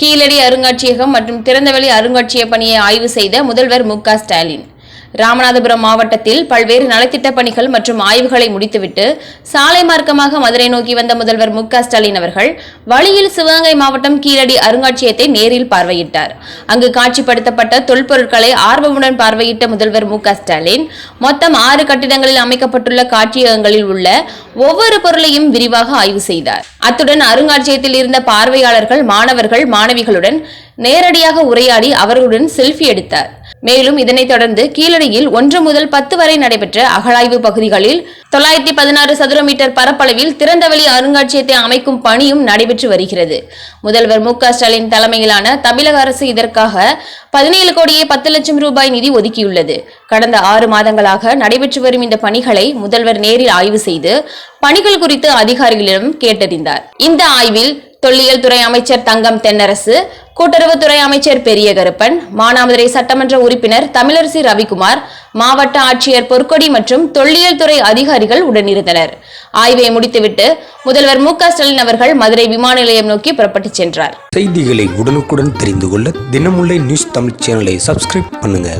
கீழடி அருங்காட்சியகம் மற்றும் திறந்தவெளி அருங்காட்சியக பணியை ஆய்வு செய்த முதல்வர் மு ஸ்டாலின். ராமநாதபுரம் மாவட்டத்தில் பல்வேறு நலத்திட்ட பணிகள் மற்றும் ஆய்வுகளை முடித்துவிட்டு சாலை மார்க்கமாக மதுரை நோக்கி வந்த முதல்வர் மு ஸ்டாலின் அவர்கள் வழியில் சிவகங்கை மாவட்டம் கீழடி அருங்காட்சியகத்தை நேரில் பார்வையிட்டார். அங்கு காட்சிப்படுத்தப்பட்ட தொல்பொருட்களை ஆர்வமுடன் பார்வையிட்ட முதல்வர் மு ஸ்டாலின் மொத்தம் ஆறு கட்டிடங்களில் அமைக்கப்பட்டுள்ள காட்சியகங்களில் உள்ள ஒவ்வொரு பொருளையும் விரிவாக ஆய்வு செய்தார். அத்துடன் அருங்காட்சியகத்தில் இருந்த பார்வையாளர்கள் மாணவர்கள் மாணவிகளுடன் நேரடியாக உரையாடி அவர்களுடன் செல்ஃபி எடுத்தார். மேலும் இதனைத் தொடர்ந்து கீழடியில் ஒன்று முதல் பத்து வரை நடைபெற்ற அகழாய்வு பகுதிகளில் தொள்ளாயிரத்தி பதினாறு சதுர மீட்டர் பரப்பளவில் திறந்தவெளி அருங்காட்சியகத்தை அமைக்கும் பணியும் நடைபெற்று வருகிறது. முதல்வர் மு க ஸ்டாலின் தலைமையிலான தமிழக அரசு இதற்காக பதினேழு கோடியே பத்து லட்சம் ரூபாய் நிதி ஒதுக்கியுள்ளது. கடந்த ஆறு மாதங்களாக நடைபெற்று வரும் இந்த பணிகளை முதல்வர் நேரில் ஆய்வு செய்து பணிகள் குறித்து அதிகாரிகளிடம் கேட்டறிந்தார். இந்த ஆய்வில் தொல்லியல் துறை அமைச்சர் தங்கம் தென்னரசு கூட்டுறவுத்துறை அமைச்சர் பெரிய கருப்பன் மானாமதுரை சட்டமன்ற உறுப்பினர் தமிழரசி ரவிக்குமார் மாவட்ட ஆட்சியர் பொற்கொடி மற்றும் தொல்லியல் துறை அதிகாரிகள் உடனிருந்தனர். ஆய்வை முடித்துவிட்டு முதல்வர் மு ஸ்டாலின் அவர்கள் மதுரை விமான நிலையம் நோக்கி புறப்பட்டுச் சென்றார். செய்திகளை உடனுக்குடன் தெரிந்து கொள்ள தினமுல்லை நியூஸ் தமிழ் சேனலை சப்ஸ்கிரைப் பண்ணுங்க.